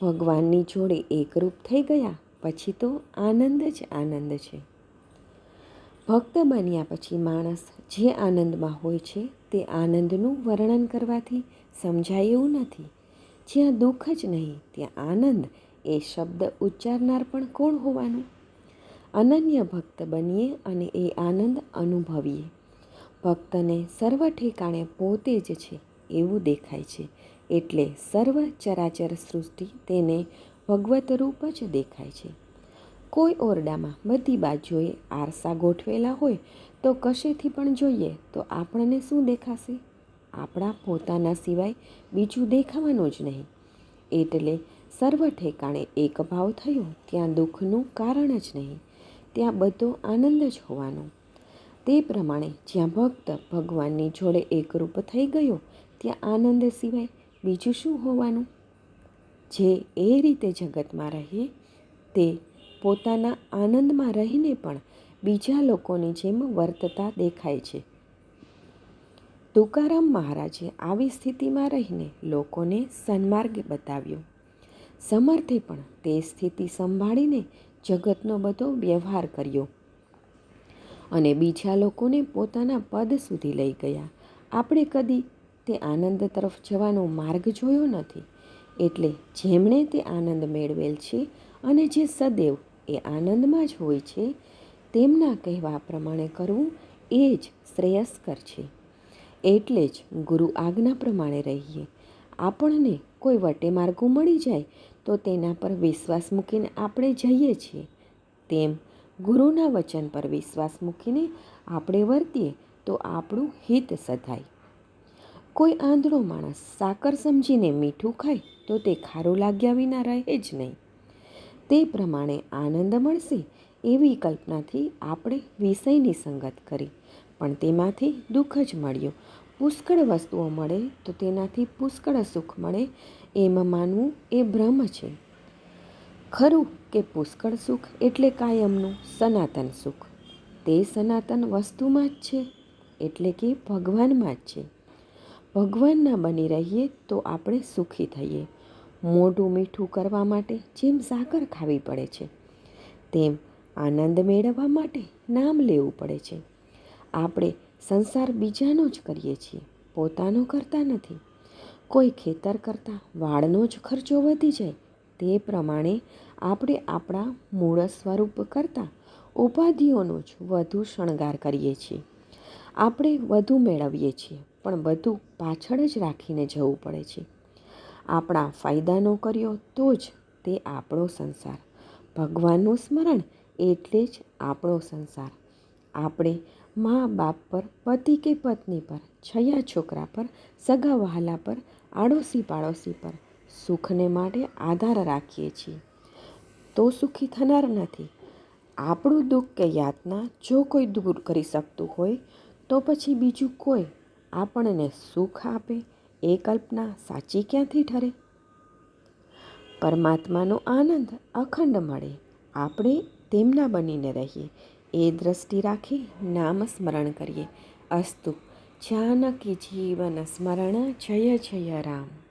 ભગવાનની જોડે એકરૂપ થઈ ગયા, પછી તો આનંદ જ આનંદ છે. ભક્ત બન્યા પછી માણસ જે આનંદમાં હોય છે, તે આનંદનું વર્ણન કરવાથી સમજાય એવું નથી. જ્યાં દુઃખ જ નહીં, ત્યાં આનંદ એ શબ્દ ઉચ્ચારનાર પણ કોણ હોવાનું? અનન્ય ભક્ત બનીએ અને એ આનંદ અનુભવીએ. ભક્તને સર્વ ઠેકાણે પોતે જ છે એવું દેખાય છે. એટલે સર્વ ચરાચર સૃષ્ટિ તેને ભગવત રૂપ જ દેખાય છે. કોઈ ઓરડામાં બધી બાજુએ આરસા ગોઠવેલા હોય તો કશેથી પણ જોઈએ તો આપણને શું દેખાશે? આપણા પોતાના સિવાય બીજું દેખાવાનું જ નહીં. એટલે સર્વ ઠેકાણે એક ભાવ થયો, ત્યાં દુઃખનું કારણ જ નહીં, ત્યાં બધો આનંદ જ હોવાનો. તે પ્રમાણે જ્યાં ભક્ત ભગવાનની જોડે એકરૂપ થઈ ગયો, ત્યાં આનંદ સિવાય બીજું શું હોવાનું? જે એ રીતે જગતમાં રહે, તે પોતાના આનંદમાં રહીને પણ બીજા લોકોની જેમ વર્તતા દેખાય છે. તુકારામ મહારાજે આવી સ્થિતિમાં રહીને લોકોને સન્માર્ગ બતાવ્યો. સમર્થે પણ તે સ્થિતિ સંભાળીને જગતનો બધો વ્યવહાર કર્યો. અને બીજા લોકોને પોતાના પદ સુધી લઈ ગયા. આપણે કદી તે આનંદ તરફ જવાનો માર્ગ જોયો નથી. એટલે જેમણે તે આનંદ મેળવેલ છે અને જે સદૈવ એ આનંદમાં જ હોય છે, તેમના કહેવા પ્રમાણે કરવું એ જ શ્રેયસ્કર છે. એટલે જ ગુરુ આજ્ઞા પ્રમાણે રહીએ. આપણને કોઈ વટે માર્ગો મળી જાય તો તેના પર વિશ્વાસ મૂકીને આપણે જઈએ છીએ. તેમ ગુરુના વચન પર વિશ્વાસ મૂકીને આપણે વર્તીએ તો આપણું હિત સધાય. કોઈ આંધળો માણસ સાકર સમજીને મીઠું ખાય તો તે ખારું લાગ્યા વિના રહે જ નહીં. તે પ્રમાણે આનંદ મળશે એવી કલ્પનાથી આપણે વિષયની સંગત કરી. પણ તેમાંથી દુઃખ જ મળ્યું. પુષ્કળ વસ્તુઓ મળે તો તેનાથી પુષ્કળ સુખ મળે એમ માનવું એ ભ્રમ છે. ખરું કે પુષ્કળ સુખ એટલે કાયમનું સનાતન સુખ. તે સનાતન વસ્તુમાં જ છે, એટલે કે ભગવાનમાં જ છે. ભગવાનના બની રહીએ તો આપણે સુખી થઈએ. મોઢું મીઠું કરવા માટે જેમ સાકર ખાવી પડે છે, તેમ આનંદ મેળવવા માટે નામ લેવું પડે છે. આપણે સંસાર બીજાનો જ કરીએ છીએ, પોતાનો કરતા નથી. કોઈ ખેતર કરતાં વાળનો જ ખર્ચો વધી જાય, તે પ્રમાણે આપણે આપણા મૂળ સ્વરૂપ કરતાં ઉપાધિઓનો જ વધુ શણગાર કરીએ છીએ. આપણે વધુ મેળવીએ છીએ, પણ બધું પાછળ જ રાખીને જવું પડે છે. આપણા ફાયદાનો કર્યો તો જ તે આપણો સંસાર. ભગવાનનું સ્મરણ એટલે જ આપણો સંસાર. આપણે મા બાપ પર, પતિ કે પત્ની પર, છયા છોકરા પર, સગા વહાલા પર આડોશી પાડોશી પર સુખને માટે આધાર રાખીએ છીએ. તો સુખી થનાર નથી. આપણું દુઃખ કે યાતના જો કોઈ દૂર કરી શકતું હોય તો પછી બીજું કોઈ આપણને સુખ આપે એ કલ્પના સાચી ક્યાંથી ઠરે? પરમાત્માનો આનંદ અખંડ મળે, આપણે તેમના બનીને રહીએ, એ દ્રષ્ટિ રાખી નામ સ્મરણ કરીએ. અસ્તુ જાનકી જીવન સ્મરણ, જય જય રામ.